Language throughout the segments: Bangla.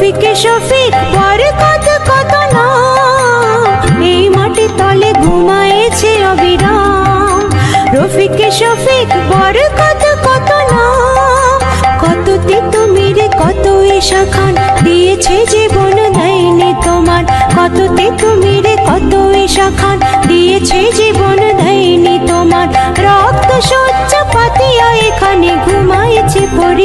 রফিকে শফিক পর কত কত এই মাটি তলে ঘুমাইছে অবিরাম। রফিকে, শফিক কত কত কত খান দিয়েছে জীবন দেয়নি তোমার। কত তিতুমিরে, কত ঈশা খান দিয়েছে জীবন দেয়নি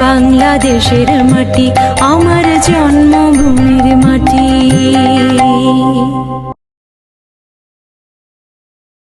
বাংলাদেশের মাটি আমার জন্মভূমির